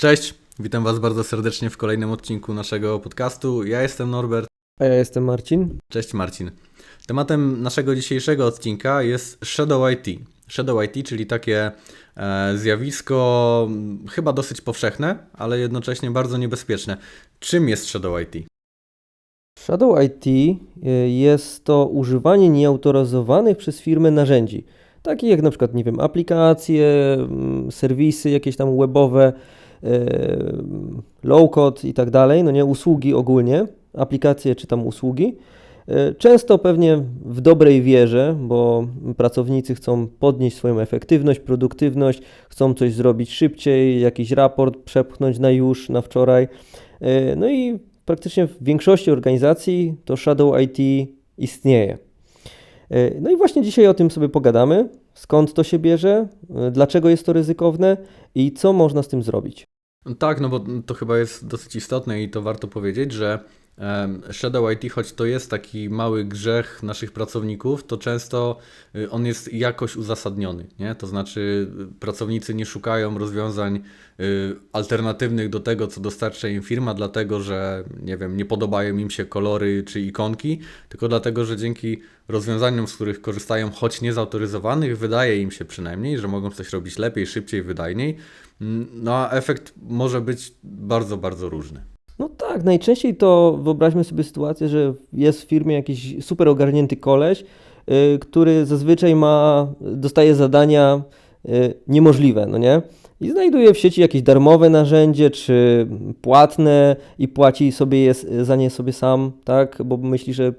Cześć, witam Was bardzo serdecznie w kolejnym odcinku naszego podcastu. Ja jestem Norbert. A ja jestem Marcin. Cześć Marcin. Tematem naszego dzisiejszego odcinka jest Shadow IT. Shadow IT, czyli takie e, zjawisko chyba dosyć powszechne, ale jednocześnie bardzo niebezpieczne. Czym jest Shadow IT? Shadow IT y, jest to używanie nieautoryzowanych przez firmę narzędzi, takich jak na przykład, nie wiem, aplikacje, serwisy jakieś tam webowe, y, low-code i tak dalej, no nie, usługi ogólnie, aplikacje czy tam usługi. Y, Często pewnie w dobrej wierze, bo pracownicy chcą podnieść swoją efektywność, produktywność, chcą coś zrobić szybciej, jakiś raport przepchnąć na już, na wczoraj. Y, No i praktycznie w większości organizacji to Shadow IT istnieje. No i właśnie dzisiaj o tym sobie pogadamy. Skąd to się bierze, dlaczego jest to ryzykowne i co można z tym zrobić. Tak, no bo to chyba jest dosyć istotne i to warto powiedzieć, że Shadow IT, choć to jest taki mały grzech naszych pracowników, to często y, on jest jakoś uzasadniony, nie? To znaczy y, pracownicy nie szukają rozwiązań y, alternatywnych do tego, co dostarcza im firma, dlatego że, nie wiem, nie podobają im się kolory czy ikonki, tylko dlatego, że dzięki rozwiązaniom, z których korzystają, choć niezautoryzowanych, wydaje im się przynajmniej, że mogą coś robić lepiej, szybciej, wydajniej. Mm, No a efekt może być bardzo, bardzo różny. No tak, najczęściej to wyobraźmy sobie sytuację, że jest w firmie jakiś super ogarnięty koleś, y, który zazwyczaj ma, dostaje zadania y, niemożliwe, no nie? I znajduje w sieci jakieś darmowe narzędzie, czy płatne i płaci sobie je, za nie sobie sam, tak? Bo myśli, że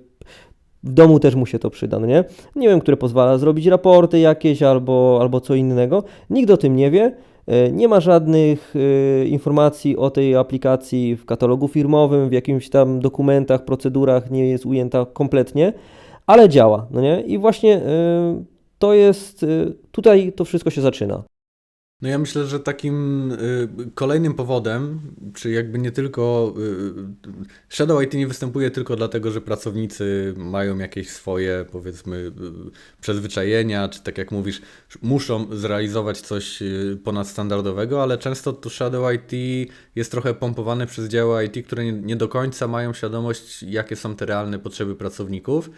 w domu też mu się to przyda, no nie? Nie wiem, które pozwala zrobić raporty jakieś albo, albo co innego. Nikt o tym nie wie. E, Nie ma żadnych e, informacji o tej aplikacji w katalogu firmowym, w jakimś tam dokumentach, procedurach, nie jest ujęta kompletnie, ale działa, no nie? I właśnie e, to jest, tutaj to wszystko się zaczyna. No ja myślę, że takim y, kolejnym powodem, czy jakby nie tylko y, Shadow IT nie występuje tylko dlatego, że pracownicy mają jakieś swoje powiedzmy y, przyzwyczajenia, czy tak jak mówisz, muszą zrealizować coś ponadstandardowego, ale często to Shadow IT jest trochę pompowane przez działy IT, które nie, do końca mają świadomość, jakie są te realne potrzeby pracowników,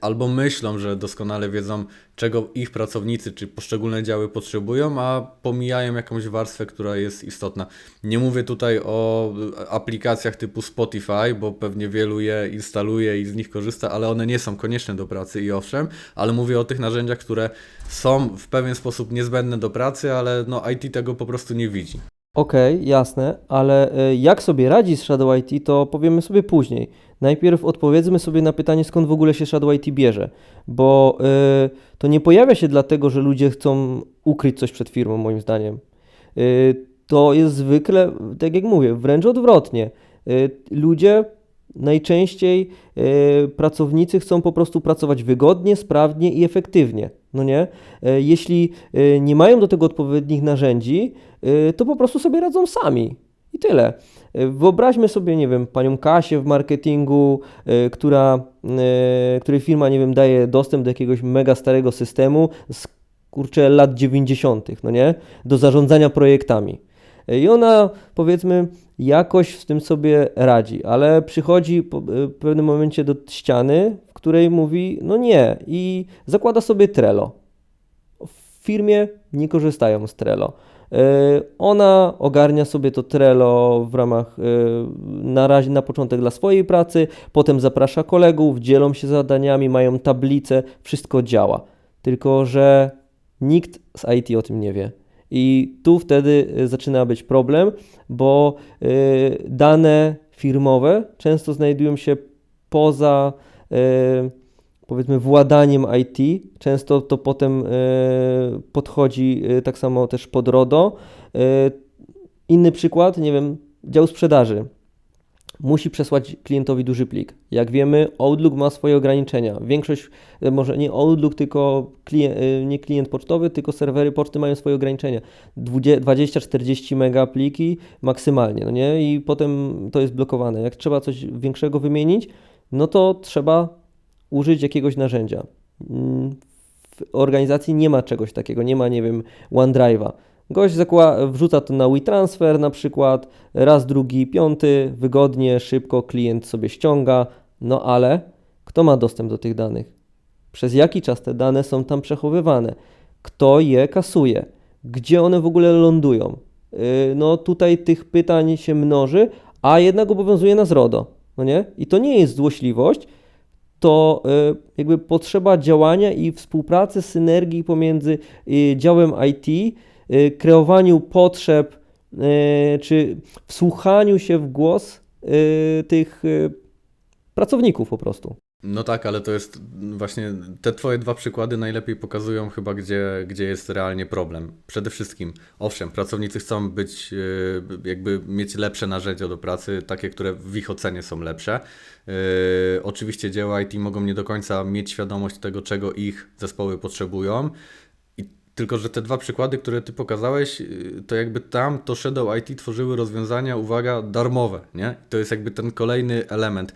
albo myślą, że doskonale wiedzą, czego ich pracownicy czy poszczególne działy potrzebują, a pomijają jakąś warstwę, która jest istotna. Nie mówię tutaj o y, aplikacjach typu Spotify, bo pewnie wielu je instaluje i z nich korzysta, ale one nie są konieczne do pracy i owszem, ale mówię o tych narzędziach, które są w pewien sposób niezbędne do pracy, ale no IT tego po prostu nie widzi. Okej, jasne, ale e, jak sobie radzi z Shadow IT, to powiemy sobie później. Najpierw odpowiedzmy sobie na pytanie, skąd w ogóle się Shadow IT bierze, bo e, to nie pojawia się dlatego, że ludzie chcą ukryć coś przed firmą, moim zdaniem. E, To jest zwykle, tak jak mówię, wręcz odwrotnie. E, Ludzie najczęściej e, pracownicy chcą po prostu pracować wygodnie, sprawnie i efektywnie. No nie? E, Jeśli e, nie mają do tego odpowiednich narzędzi, e, to po prostu sobie radzą sami. I tyle. E, Wyobraźmy sobie, nie wiem, panią Kasię w marketingu, e, która, e, której firma, nie wiem, daje dostęp do jakiegoś mega starego systemu z kurczę lat 90., no nie? Do zarządzania projektami. I ona, powiedzmy, jakoś z tym sobie radzi, ale przychodzi w pewnym momencie do ściany, w której mówi, no nie, i zakłada sobie Trello. W firmie nie korzystają z Trello. E, Ona ogarnia sobie to Trello w ramach, e, na razie na początek dla swojej pracy, potem zaprasza kolegów, dzielą się zadaniami, mają tablice, wszystko działa. Tylko, że nikt z IT o tym nie wie. I tu wtedy e, zaczyna być problem, bo dane firmowe często znajdują się poza powiedzmy władaniem IT. Często to potem e, podchodzi e, tak samo też pod RODO. E, Inny przykład, nie wiem, dział sprzedaży. Musi przesłać klientowi duży plik. Jak wiemy, Outlook ma swoje ograniczenia. Większość, może nie Outlook, tylko nie klient pocztowy, tylko serwery poczty mają swoje ograniczenia. 20-40 mega pliki maksymalnie, no nie? I potem to jest blokowane. Jak trzeba coś większego wymienić, no to trzeba użyć jakiegoś narzędzia. Mm, W organizacji nie ma czegoś takiego, nie ma, nie wiem, OneDrive'a. Gość zakła- wrzuca to na WeTransfer na przykład, raz, drugi, piąty, wygodnie, szybko, klient sobie ściąga, no ale kto ma dostęp do tych danych? Przez jaki czas te dane są tam przechowywane? Kto je kasuje? Gdzie one w ogóle lądują? Yy, No tutaj tych pytań się mnoży, a jednak obowiązuje nas RODO, no nie? I to nie jest złośliwość, to y, jakby potrzeba działania i współpracy, synergii pomiędzy y, działem IT, y, kreowaniu potrzeb, czy wsłuchaniu się w głos tych pracowników po prostu. No tak, ale to jest właśnie te twoje dwa przykłady najlepiej pokazują chyba, gdzie, gdzie jest realnie problem. Przede wszystkim, owszem, pracownicy chcą być, e, jakby mieć lepsze narzędzia do pracy, takie, które w ich ocenie są lepsze. E, Oczywiście dzieła IT mogą nie do końca mieć świadomość tego, czego ich zespoły potrzebują. Tylko, że te dwa przykłady, które ty pokazałeś, y, to jakby tam to Shadow IT tworzyły rozwiązania, uwaga, darmowe, nie? To jest jakby ten kolejny element.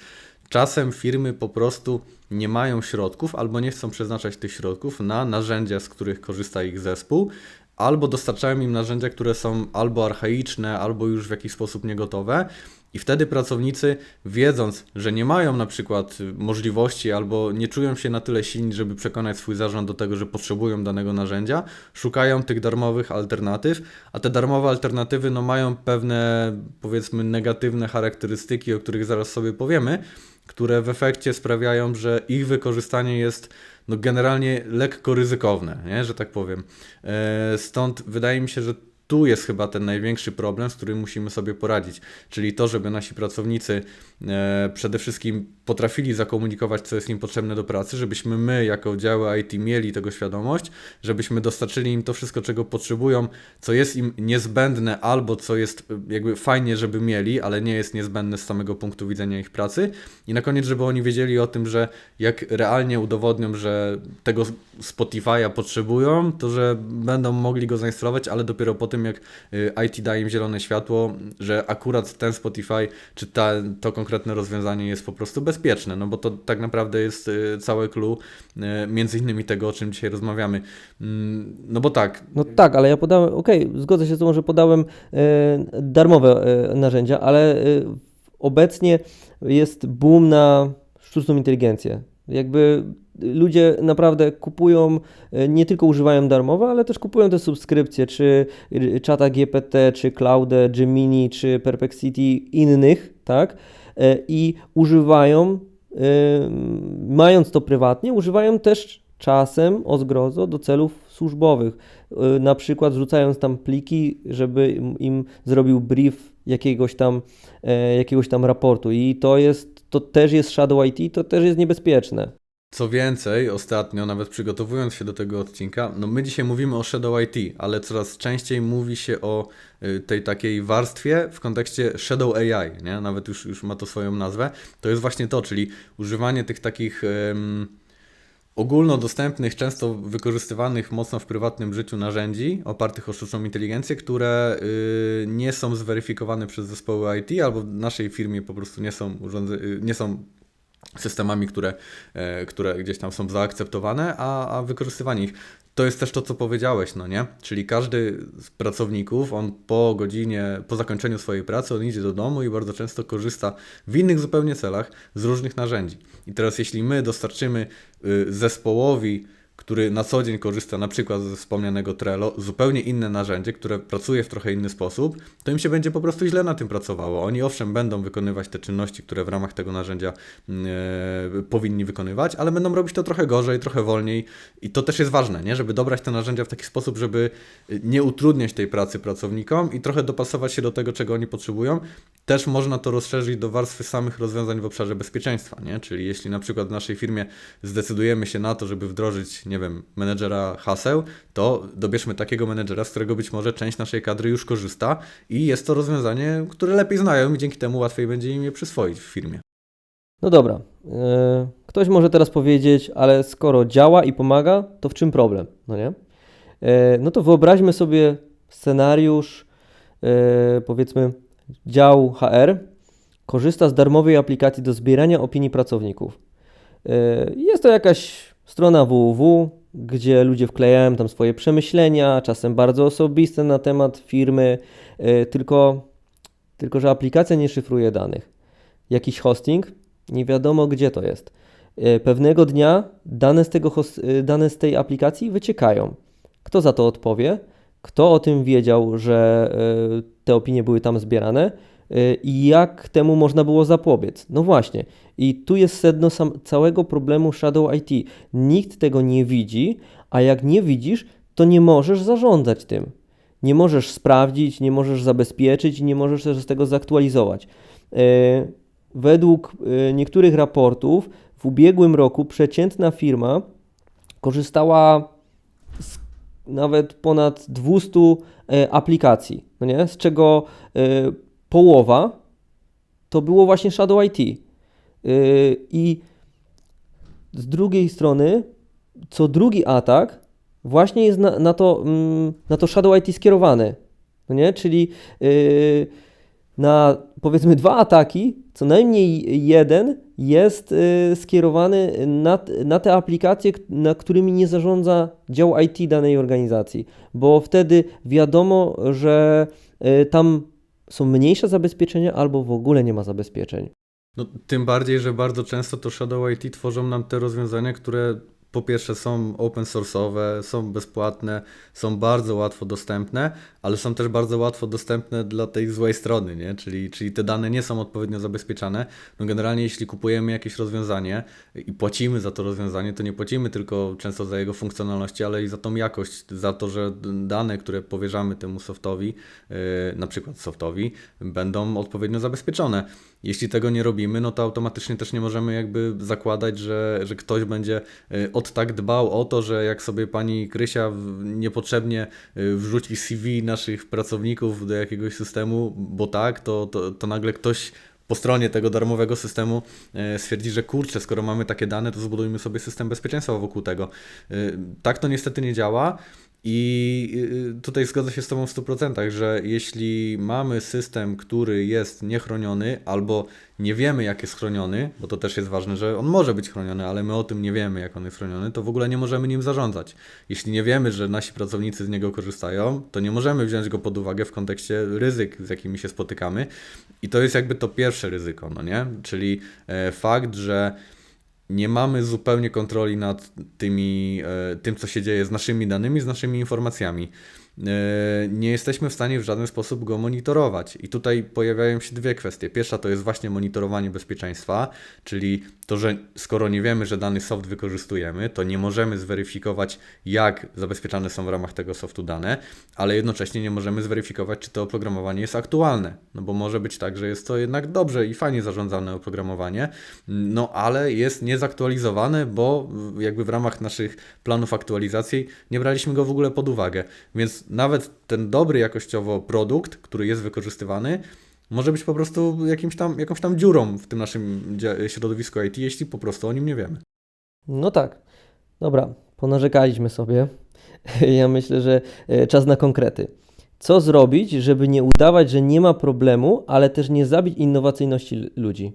Czasem firmy po prostu nie mają środków albo nie chcą przeznaczać tych środków na narzędzia, z których korzysta ich zespół, albo dostarczają im narzędzia, które są albo archaiczne, albo już w jakiś sposób niegotowe. I wtedy pracownicy, wiedząc, że nie mają na przykład możliwości albo nie czują się na tyle silni, żeby przekonać swój zarząd do tego, że potrzebują danego narzędzia, szukają tych darmowych alternatyw, a te darmowe alternatywy no, mają pewne, powiedzmy, negatywne charakterystyki, o których zaraz sobie powiemy, które w efekcie sprawiają, że ich wykorzystanie jest no, generalnie lekko ryzykowne, nie? że tak powiem. E, Stąd wydaje mi się, że tu jest chyba ten największy problem, z którym musimy sobie poradzić, czyli to, żeby nasi pracownicy e, przede wszystkim potrafili zakomunikować, co jest im potrzebne do pracy, żebyśmy my, jako działy IT, mieli tego świadomość, żebyśmy dostarczyli im to wszystko, czego potrzebują, co jest im niezbędne, albo co jest e, jakby fajnie, żeby mieli, ale nie jest niezbędne z samego punktu widzenia ich pracy. I na koniec, żeby oni wiedzieli o tym, że jak realnie udowodnią, że tego Spotify'a potrzebują, to że będą mogli go zainstalować, ale dopiero po tym, jak y, IT da im zielone światło, że akurat ten Spotify, czy ta, to konkretne rozwiązanie jest po prostu bezpieczne, no bo to tak naprawdę jest y, całe clue, y, między innymi tego, o czym dzisiaj rozmawiamy. Mm, No bo tak, No tak, ale ja podałem, okej, zgodzę się z Tobą, że podałem darmowe narzędzia, ale obecnie jest boom na sztuczną inteligencję. Jakby ludzie naprawdę kupują, e, nie tylko używają darmowe, ale też kupują te subskrypcje, czy czata GPT, czy Cloudę, Gemini, czy Perplexity, innych, tak? E, I używają, e, mając to prywatnie, używają też czasem o zgrozo do celów służbowych. Na przykład wrzucając tam pliki, żeby im- zrobił brief jakiegoś tam, jakiegoś tam raportu. I to jest, to też jest Shadow IT, to też jest niebezpieczne. Co więcej, ostatnio, nawet przygotowując się do tego odcinka, no my dzisiaj mówimy o Shadow IT, ale coraz częściej mówi się o y, tej takiej warstwie w kontekście Shadow AI, nie? Nawet już, już ma to swoją nazwę. To jest właśnie to, czyli używanie tych takich em, ogólnodostępnych, często wykorzystywanych mocno w prywatnym życiu narzędzi opartych o sztuczną inteligencję, które y, nie są zweryfikowane przez zespoły IT albo w naszej firmie po prostu nie są, urządze- y, nie są systemami, które, e, które gdzieś tam są zaakceptowane, a, a wykorzystywanie ich. To jest też to, co powiedziałeś, no nie? Czyli każdy z pracowników, on po godzinie, po zakończeniu swojej pracy, on idzie do domu i bardzo często korzysta w innych zupełnie celach z różnych narzędzi. I teraz, jeśli my dostarczymy y, zespołowi, który na co dzień korzysta na przykład ze wspomnianego Trello, zupełnie inne narzędzie, które pracuje w trochę inny sposób, to im się będzie po prostu źle na tym pracowało. Oni owszem będą wykonywać te czynności, które w ramach tego narzędzia e, powinni wykonywać, ale będą robić to trochę gorzej, trochę wolniej i to też jest ważne, nie? żeby dobrać te narzędzia w taki sposób, żeby nie utrudniać tej pracy pracownikom i trochę dopasować się do tego, czego oni potrzebują. Też można to rozszerzyć do warstwy samych rozwiązań w obszarze bezpieczeństwa, nie? Czyli jeśli na przykład w naszej firmie zdecydujemy się na to, żeby wdrożyć, nie wiem, menedżera haseł, to dobierzmy takiego menedżera, z którego być może część naszej kadry już korzysta i jest to rozwiązanie, które lepiej znają i dzięki temu łatwiej będzie im je przyswoić w firmie. No dobra, e, ktoś może teraz powiedzieć, ale skoro działa i pomaga, to w czym problem? No nie? E, no to wyobraźmy sobie scenariusz, e, powiedzmy, dział HR korzysta z darmowej aplikacji do zbierania opinii pracowników. Jest to jakaś strona www, gdzie ludzie wklejają tam swoje przemyślenia, czasem bardzo osobiste na temat firmy, y, tylko, tylko że aplikacja nie szyfruje danych. Jakiś hosting, nie wiadomo gdzie to jest. Y, Pewnego dnia dane z, tego y, dane z tej aplikacji wyciekają. Kto za to odpowie? Kto o tym wiedział, że te opinie były tam zbierane? Y, I jak temu można było zapobiec? No właśnie. I tu jest sedno całego problemu Shadow IT. Nikt tego nie widzi, a jak nie widzisz, to nie możesz zarządzać tym. Nie możesz sprawdzić, nie możesz zabezpieczyć, nie możesz też z tego zaktualizować. Y, Według y, niektórych raportów w ubiegłym roku przeciętna firma korzystała z nawet ponad 200 e, aplikacji, no nie? z czego połowa to było właśnie Shadow IT. E, I z drugiej strony, co drugi atak właśnie jest na, na, to, mm, na to Shadow IT skierowany. No nie? Czyli yy, na powiedzmy dwa ataki, co najmniej jeden jest yy, skierowany na, na te aplikacje, na którymi nie zarządza dział IT danej organizacji, bo wtedy wiadomo, że yy, tam są mniejsze zabezpieczenia albo w ogóle nie ma zabezpieczeń. No, tym bardziej, że bardzo często to Shadow IT tworzą nam te rozwiązania, które po pierwsze są open source'owe, są bezpłatne, są bardzo łatwo dostępne, ale są też bardzo łatwo dostępne dla tej złej strony, nie? Czyli, czyli te dane nie są odpowiednio zabezpieczane. No generalnie jeśli kupujemy jakieś rozwiązanie i płacimy za to rozwiązanie, to nie płacimy tylko często za jego funkcjonalności, ale i za tą jakość, za to, że dane, które powierzamy temu softowi, yy, na przykład softowi, będą odpowiednio zabezpieczone. Jeśli tego nie robimy, no to automatycznie też nie możemy jakby zakładać, że, że ktoś będzie y, od tak dbał o to, że jak sobie pani Krysia niepotrzebnie y, wrzuci CV naszych pracowników do jakiegoś systemu, bo tak, to, to, to nagle ktoś po stronie tego darmowego systemu e, stwierdzi, że kurczę, skoro mamy takie dane, to zbudujmy sobie system bezpieczeństwa wokół tego. Y, Tak to niestety nie działa. I y, tutaj zgodzę się z Tobą w 100%, że jeśli mamy system, który jest niechroniony, albo nie wiemy, jak jest chroniony, bo to też jest ważne, że on może być chroniony, ale my o tym nie wiemy, jak on jest chroniony, to w ogóle nie możemy nim zarządzać. Jeśli nie wiemy, że nasi pracownicy z niego korzystają, to nie możemy wziąć go pod uwagę w kontekście ryzyk, z jakimi się spotykamy. I to jest jakby to pierwsze ryzyko, no nie? Czyli e, fakt, że nie mamy zupełnie kontroli nad tymi, e, tym, co się dzieje z naszymi danymi, z naszymi informacjami. E, Nie jesteśmy w stanie w żaden sposób go monitorować. I tutaj pojawiają się dwie kwestie. Pierwsza to jest właśnie monitorowanie bezpieczeństwa, czyli to, że skoro nie wiemy, że dany soft wykorzystujemy, to nie możemy zweryfikować, jak zabezpieczane są w ramach tego softu dane, ale jednocześnie nie możemy zweryfikować, czy to oprogramowanie jest aktualne. No bo może być tak, że jest to jednak dobrze i fajnie zarządzane oprogramowanie, no ale jest niezaktualizowane, bo jakby w ramach naszych planów aktualizacji nie braliśmy go w ogóle pod uwagę. Więc nawet ten dobry jakościowo produkt, który jest wykorzystywany, może być po prostu jakimś tam, jakąś tam dziurą w tym naszym środowisku IT, jeśli po prostu o nim nie wiemy. No tak. Dobra, ponarzekaliśmy sobie. Ja myślę, że e, czas na konkrety. Co zrobić, żeby nie udawać, że nie ma problemu, ale też nie zabić innowacyjności ludzi?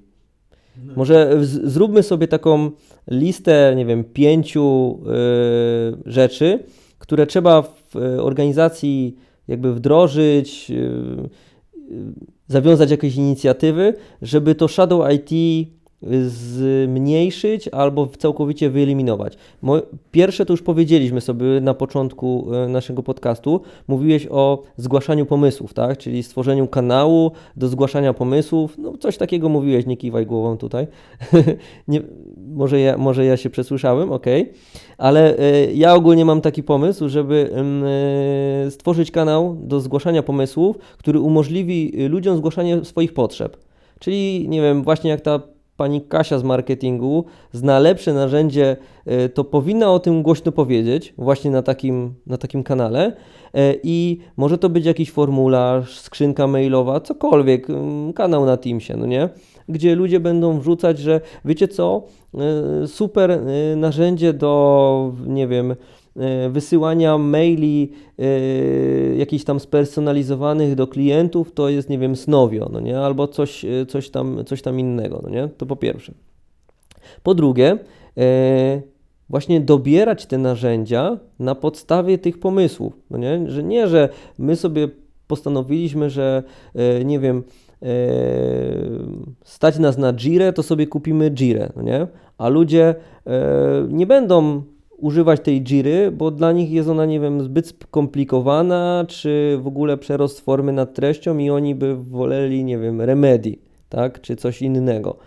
Może z- zróbmy sobie taką listę, nie wiem, pięciu e, rzeczy, które trzeba w e, organizacji jakby wdrożyć, zawiązać jakieś inicjatywy, żeby to Shadow IT zmniejszyć albo całkowicie wyeliminować. Pierwsze to już powiedzieliśmy sobie na początku e, naszego podcastu. Mówiłeś o zgłaszaniu pomysłów, tak? Czyli stworzeniu kanału do zgłaszania pomysłów. No coś takiego mówiłeś, nie kiwaj głową tutaj. nie, może, ja, może ja się przesłyszałem, ok. Ale e, ja ogólnie mam taki pomysł, żeby em, e, stworzyć kanał do zgłaszania pomysłów, który umożliwi ludziom zgłaszanie swoich potrzeb. Czyli, nie wiem, właśnie jak ta pani Kasia z marketingu zna lepsze narzędzie, y, to powinna o tym głośno powiedzieć, właśnie na takim, na takim kanale. Y, I może to być jakiś formularz, skrzynka mailowa, cokolwiek, ym, kanał na Teamsie, no nie? Gdzie ludzie będą wrzucać, że wiecie co, y, super narzędzie do, nie wiem, wysyłania maili y, jakichś tam spersonalizowanych do klientów, to jest, nie wiem, Snowio, no nie? Albo coś, y, coś, tam, coś tam innego, no nie? To po pierwsze. Po drugie, właśnie dobierać te narzędzia na podstawie tych pomysłów. No nie? Że nie, że my sobie postanowiliśmy, że e, nie wiem, e, stać nas na Jirę, to sobie kupimy Jirę, no nie? A ludzie e, nie będą używać tej Jiry, bo dla nich jest ona, nie wiem, zbyt skomplikowana, czy w ogóle przerost formy nad treścią i oni by woleli, nie wiem, Remedy, tak, czy coś innego.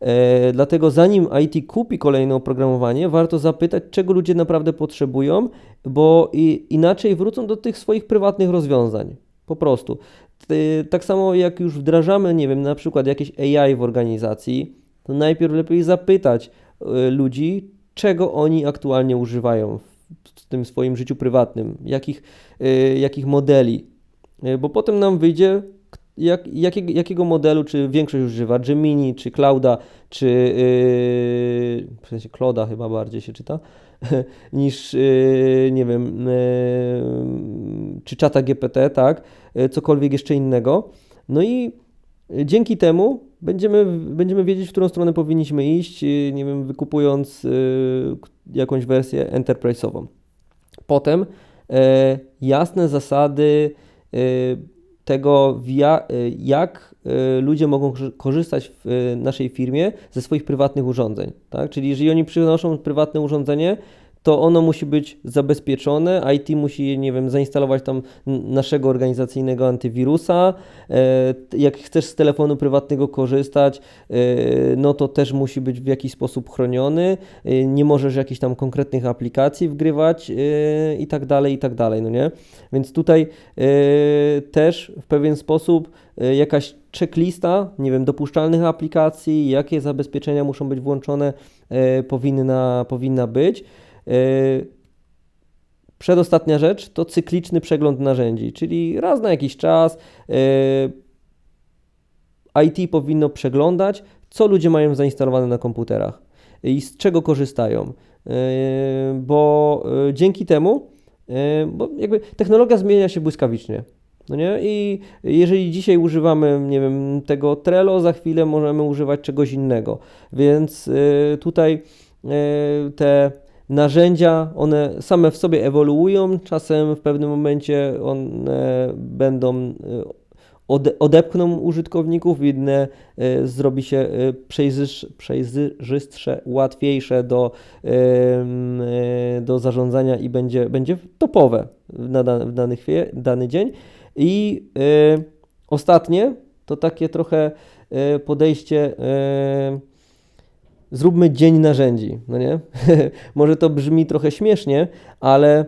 E, dlatego zanim IT kupi kolejne oprogramowanie, warto zapytać, czego ludzie naprawdę potrzebują, bo i, inaczej wrócą do tych swoich prywatnych rozwiązań. Po prostu. Ty- Tak samo jak już wdrażamy, nie wiem, na przykład jakieś AI w organizacji, to najpierw lepiej zapytać y, ludzi, czego oni aktualnie używają w, tym swoim życiu prywatnym, jakich, y, jakich modeli, Y, bo potem nam wyjdzie, jak, jakiego, jakiego modelu, czy większość używa, Gemini, czy Clouda, czy yy, w sensie Clouda chyba bardziej się czyta, niż, yy, nie wiem, yy, czy czata GPT, tak, yy, cokolwiek jeszcze innego. No i dzięki temu będziemy, będziemy wiedzieć, w którą stronę powinniśmy iść, yy, nie wiem, wykupując k- jakąś wersję enterprise'ową. Potem e, jasne zasady e, tego, jak ludzie mogą korzy- korzystać w naszej firmie ze swoich prywatnych urządzeń. Tak? Czyli jeżeli oni przynoszą prywatne urządzenie, to ono musi być zabezpieczone, IT musi, nie wiem, zainstalować tam naszego organizacyjnego antywirusa. E, Jak chcesz z telefonu prywatnego korzystać, e, no to też musi być w jakiś sposób chroniony. E, Nie możesz jakichś tam konkretnych aplikacji wgrywać i tak dalej, i tak dalej, no nie? Więc tutaj też w pewien sposób jakaś checklista, nie wiem, dopuszczalnych aplikacji, jakie zabezpieczenia muszą być włączone, powinna, powinna być. E, Przedostatnia rzecz to cykliczny przegląd narzędzi, czyli raz na jakiś czas e, IT powinno przeglądać, co ludzie mają zainstalowane na komputerach i z czego korzystają. E, Bo dzięki temu, bo jakby technologia zmienia się błyskawicznie. No nie? I jeżeli dzisiaj używamy, nie wiem, tego Trello, za chwilę możemy używać czegoś innego. Więc tutaj te narzędzia, one same w sobie ewoluują, czasem w pewnym momencie one będą e, ode, odepchną użytkowników, inne e, zrobi się e, przejrzystsze, łatwiejsze do, do zarządzania i będzie, będzie topowe na w dany, chwie, dany dzień. I ostatnie to takie trochę podejście zróbmy dzień narzędzi, no nie? Może to brzmi trochę śmiesznie, ale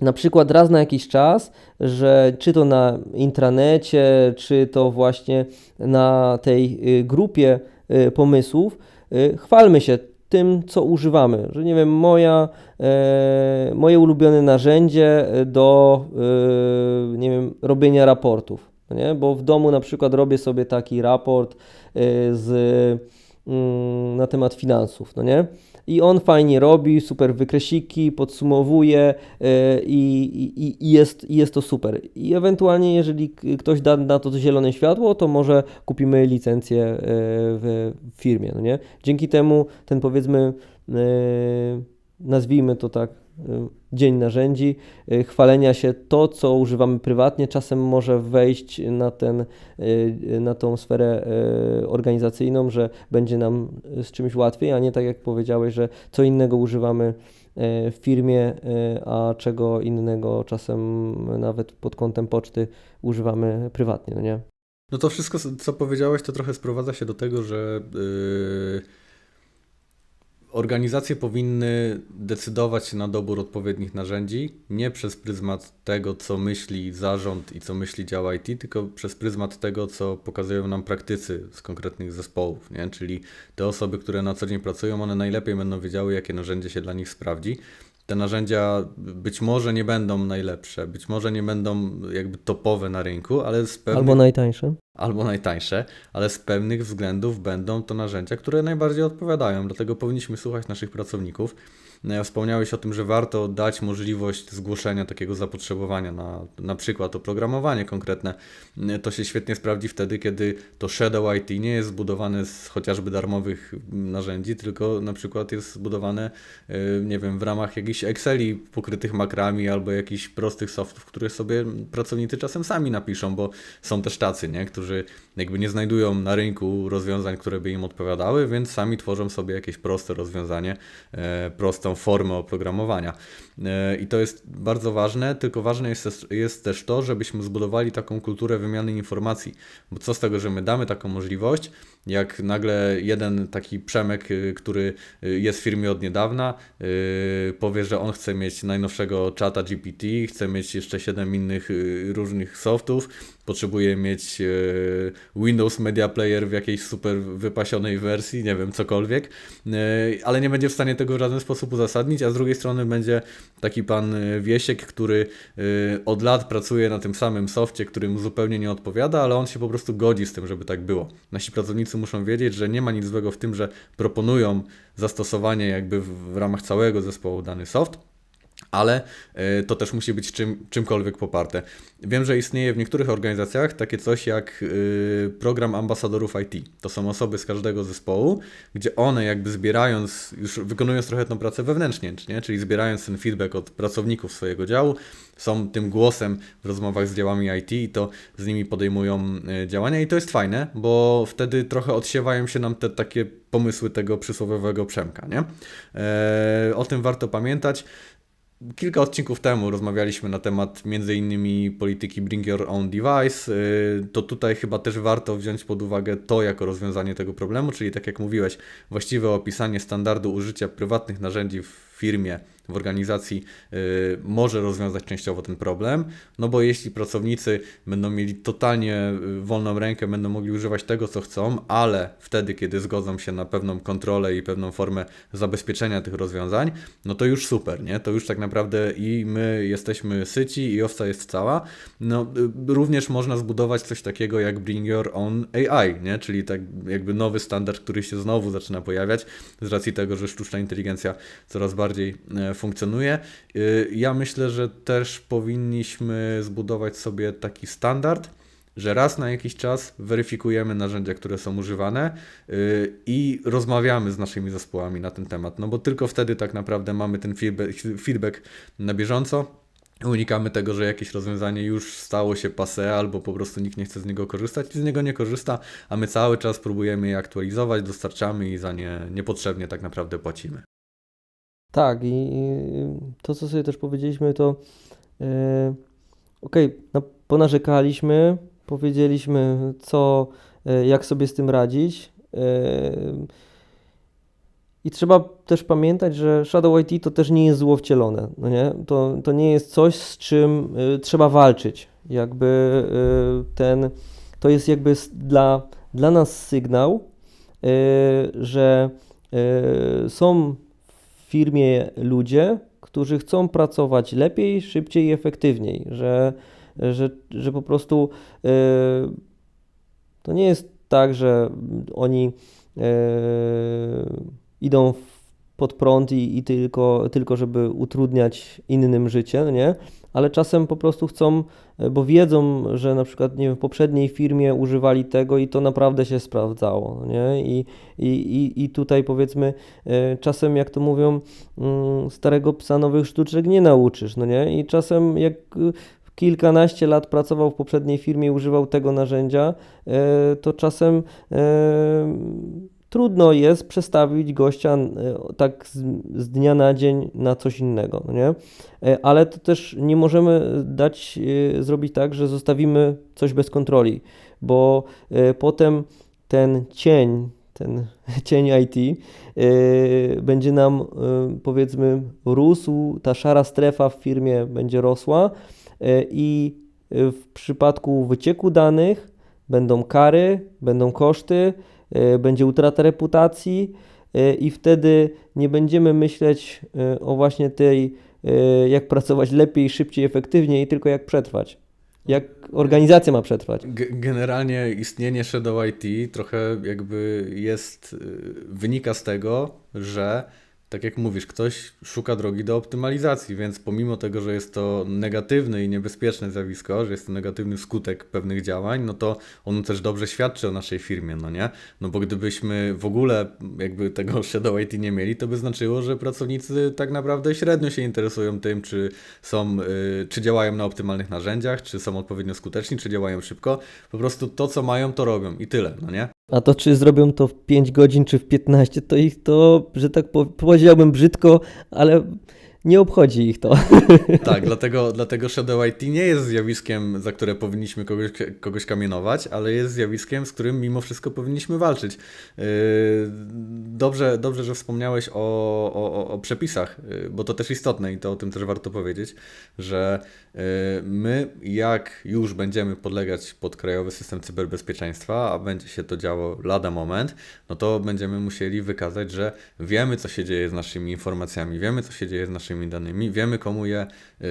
na przykład raz na jakiś czas, że czy to na intranecie, czy to właśnie na tej y, grupie y, pomysłów, y, chwalmy się tym, co używamy. Że nie wiem, moja, e, moje ulubione narzędzie do e, nie wiem, robienia raportów. no Nie? Bo w domu na przykład robię sobie taki raport e, z, na temat finansów, no nie? I on fajnie robi, super wykresiki, podsumowuje e, i, i, i, jest, i jest to super. I ewentualnie, jeżeli ktoś da na to zielone światło, to może kupimy licencję e, w firmie, no nie? Dzięki temu ten powiedzmy, e, nazwijmy to tak, dzień narzędzi, e, chwalenia się to, co używamy prywatnie, czasem może wejść na, ten, e, na tą sferę organizacyjną, że będzie nam z czymś łatwiej, a nie tak jak powiedziałeś, że co innego używamy w firmie, a czego innego czasem nawet pod kątem poczty używamy prywatnie, no nie? No to wszystko, co powiedziałeś, to trochę sprowadza się do tego, że yy, organizacje powinny decydować się na dobór odpowiednich narzędzi nie przez pryzmat tego, co myśli zarząd i co myśli dział IT, tylko przez pryzmat tego, co pokazują nam praktycy z konkretnych zespołów, nie? Czyli te osoby, które na co dzień pracują, one najlepiej będą wiedziały, jakie narzędzie się dla nich sprawdzi. Te narzędzia być może nie będą najlepsze, być może nie będą jakby topowe na rynku, ale z pewnych Albo najtańsze. albo najtańsze, ale z pewnych względów będą to narzędzia, które najbardziej odpowiadają. Dlatego powinniśmy słuchać naszych pracowników wspomniałeś o tym, że warto dać możliwość zgłoszenia takiego zapotrzebowania na na przykład oprogramowanie konkretne. To się świetnie sprawdzi wtedy, kiedy to Shadow IT nie jest zbudowane z chociażby darmowych narzędzi, tylko na przykład jest zbudowane, e, nie wiem, w ramach jakichś Exceli pokrytych makrami albo jakichś prostych softów, które sobie pracownicy czasem sami napiszą, bo są też tacy, nie? którzy jakby nie znajdują na rynku rozwiązań, które by im odpowiadały, więc sami tworzą sobie jakieś proste rozwiązanie, e, prostą formę oprogramowania. E, I to jest bardzo ważne, tylko ważne jest, jest też to, żebyśmy zbudowali taką kulturę wymiany informacji, bo co z tego, że my damy taką możliwość, jak nagle jeden taki Przemek, y, który y, jest w firmie od niedawna, y, powie, że on chce mieć najnowszego czata GPT, chce mieć jeszcze 7 innych różnych softów, potrzebuje mieć Windows Media Player w jakiejś super wypasionej wersji, nie wiem, cokolwiek, ale nie będzie w stanie tego w żaden sposób uzasadnić, a z drugiej strony będzie taki pan Wiesiek, który od lat pracuje na tym samym softie, który mu zupełnie nie odpowiada, ale on się po prostu godzi z tym, żeby tak było. Nasi pracownicy muszą wiedzieć, że nie ma nic złego w tym, że proponują zastosowanie jakby w, w ramach całego zespołu dany soft, ale y, to też musi być czym, czymkolwiek poparte. Wiem, że istnieje w niektórych organizacjach takie coś jak y, program ambasadorów IT. To są osoby z każdego zespołu, gdzie one jakby zbierając, już wykonując trochę tą pracę wewnętrznie, nie? czyli zbierając ten feedback od pracowników swojego działu, są tym głosem w rozmowach z działami IT i to z nimi podejmują y, działania i to jest fajne, bo wtedy trochę odsiewają się nam te takie pomysły tego przysłowiowego Przemka, nie? E, o tym warto pamiętać. Kilka odcinków temu rozmawialiśmy na temat innymi polityki Bring Your Own Device. Yy, To tutaj chyba też warto wziąć pod uwagę to jako rozwiązanie tego problemu, czyli tak jak mówiłeś, właściwe opisanie standardu użycia prywatnych narzędzi w firmie, w organizacji yy, może rozwiązać częściowo ten problem, no bo jeśli pracownicy będą mieli totalnie yy, wolną rękę, będą mogli używać tego, co chcą, ale wtedy, kiedy zgodzą się na pewną kontrolę i pewną formę zabezpieczenia tych rozwiązań, no to już super, nie? To już tak naprawdę i my jesteśmy syci i owca jest cała. No, y, również można zbudować coś takiego jak Bring Your Own AI, nie? Czyli tak jakby nowy standard, który się znowu zaczyna pojawiać z racji tego, że sztuczna inteligencja coraz bardziej e, funkcjonuje. Y, Ja myślę, że też powinniśmy zbudować sobie taki standard, że raz na jakiś czas weryfikujemy narzędzia, które są używane yy, i rozmawiamy z naszymi zespołami na ten temat, no bo tylko wtedy tak naprawdę mamy ten feedback, na bieżąco. Unikamy tego, że jakieś rozwiązanie już stało się passé, albo po prostu nikt nie chce z niego korzystać i z niego nie korzysta, a my cały czas próbujemy je aktualizować, dostarczamy i za nie niepotrzebnie tak naprawdę płacimy. Tak, i to, co sobie też powiedzieliśmy, to e, okej, no, ponarzekaliśmy, powiedzieliśmy, co, e, jak sobie z tym radzić. E, I trzeba też pamiętać, że Shadow IT to też nie jest zło wcielone, no nie? To, to nie jest coś, z czym trzeba walczyć. Jakby ten, to jest jakby dla, dla nas sygnał, że są firmie ludzie, którzy chcą pracować lepiej, szybciej i efektywniej, że, że, że po prostu e, to nie jest tak, że oni e, idą pod prąd i, i tylko, tylko, żeby utrudniać innym życie, no nie? Ale czasem po prostu chcą, e, bo wiedzą, że na przykład nie wiem, w poprzedniej firmie używali tego i to naprawdę się sprawdzało, nie? I, i, i, tutaj powiedzmy, e, czasem jak to mówią, mm, starego psa nowych sztuczek nie nauczysz, no nie? I czasem jak y, kilkanaście lat pracował w poprzedniej firmie i używał tego narzędzia, e, to czasem e, trudno jest przestawić gościa e, tak z, z dnia na dzień na coś innego, no nie? E, Ale to też nie możemy dać, e, zrobić tak, że zostawimy coś bez kontroli, bo potem ten cień, ten cień IT będzie nam powiedzmy rósł, ta szara strefa w firmie będzie rosła i w przypadku wycieku danych będą kary, będą koszty, będzie utrata reputacji e, i wtedy nie będziemy myśleć e, o właśnie tej, jak pracować lepiej, szybciej, efektywniej, tylko jak przetrwać. Jak organizacja ma przetrwać. Generalnie istnienie Shadow IT trochę jakby jest, y, wynika z tego, że tak jak mówisz, ktoś szuka drogi do optymalizacji, więc pomimo tego, że jest to negatywne i niebezpieczne zjawisko, że jest to negatywny skutek pewnych działań, no to on też dobrze świadczy o naszej firmie, no nie? No bo gdybyśmy w ogóle jakby tego Shadow IT nie mieli, to by znaczyło, że pracownicy tak naprawdę średnio się interesują tym, czy są, y, czy działają na optymalnych narzędziach, czy są odpowiednio skuteczni, czy działają szybko. Po prostu to, co mają, to robią i tyle, no nie? A to, czy zrobią to w 5 godzin, czy w 15, to ich to, że tak po- powiedziałbym brzydko, ale nie obchodzi ich to. Tak, dlatego, dlatego Shadow IT nie jest zjawiskiem, za które powinniśmy kogoś, kogoś kamienować, ale jest zjawiskiem, z którym mimo wszystko powinniśmy walczyć. Yy, Dobrze, dobrze że wspomniałeś o, o, o- przepisach, yy, bo to też istotne i to o tym też warto powiedzieć, że yy, my, jak już będziemy podlegać pod Krajowy System Cyberbezpieczeństwa, a będzie się to działo lada moment, no to będziemy musieli wykazać, że wiemy, co się dzieje z naszymi informacjami, wiemy, co się dzieje z naszymi danymi, wiemy, komu je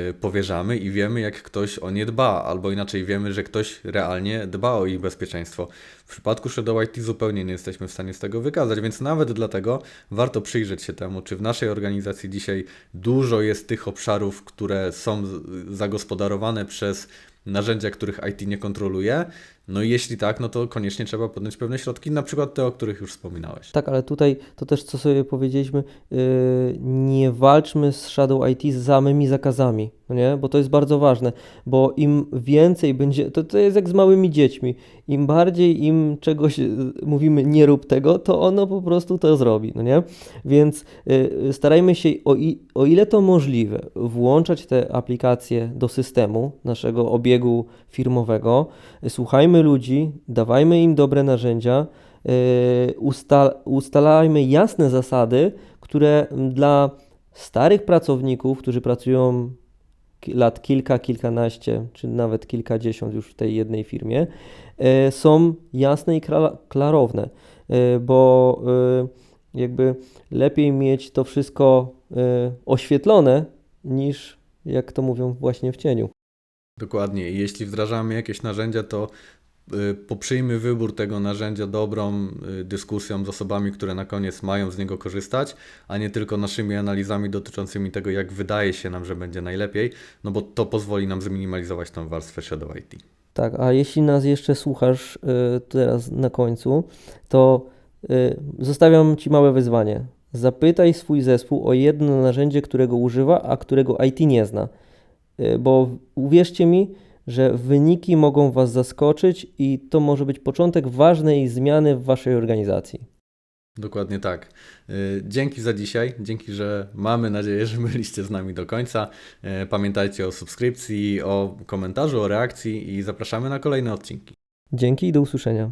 y, powierzamy i wiemy, jak ktoś o nie dba, albo inaczej wiemy, że ktoś realnie dba o ich bezpieczeństwo. W przypadku Shadow IT zupełnie nie jesteśmy w stanie z tego wykazać, więc nawet dlatego warto przyjrzeć się temu, czy w naszej organizacji dzisiaj dużo jest tych obszarów, które są zagospodarowane przez narzędzia, których IT nie kontroluje. No i jeśli tak, no to koniecznie trzeba podjąć pewne środki, na przykład te, o których już wspominałeś. Tak, ale tutaj to też, co sobie powiedzieliśmy, yy, nie walczmy z Shadow IT z samymi zakazami, no nie? Bo to jest bardzo ważne, bo im więcej będzie, to, to jest jak z małymi dziećmi, im bardziej im czegoś yy, mówimy nie rób tego, to ono po prostu to zrobi, no nie? Więc yy, starajmy się, o, i, o ile to możliwe, włączać te aplikacje do systemu naszego obiegu firmowego, słuchajmy ludzi, dawajmy im dobre narzędzia, usta- ustalajmy jasne zasady, które dla starych pracowników, którzy pracują lat kilka, kilkanaście, czy nawet kilkadziesiąt już w tej jednej firmie, yy, są jasne i kla- klarowne, yy, bo jakby lepiej mieć to wszystko oświetlone niż, jak to mówią, właśnie w cieniu. Dokładnie. Jeśli wdrażamy jakieś narzędzia, to y, poprzyjmy wybór tego narzędzia dobrą y, dyskusją z osobami, które na koniec mają z niego korzystać, a nie tylko naszymi analizami dotyczącymi tego, jak wydaje się nam, że będzie najlepiej, no bo to pozwoli nam zminimalizować tą warstwę Shadow IT. Tak, a jeśli nas jeszcze słuchasz y, teraz na końcu, to zostawiam Ci małe wyzwanie. Zapytaj swój zespół o jedno narzędzie, którego używa, a którego IT nie zna. Y, Bo uwierzcie mi, że wyniki mogą Was zaskoczyć i to może być początek ważnej zmiany w Waszej organizacji. Dokładnie tak. Y, Dzięki za dzisiaj. Dzięki, że mamy nadzieję, że byliście z nami do końca. Y, Pamiętajcie o subskrypcji, o komentarzu, o reakcji i zapraszamy na kolejne odcinki. Dzięki i do usłyszenia.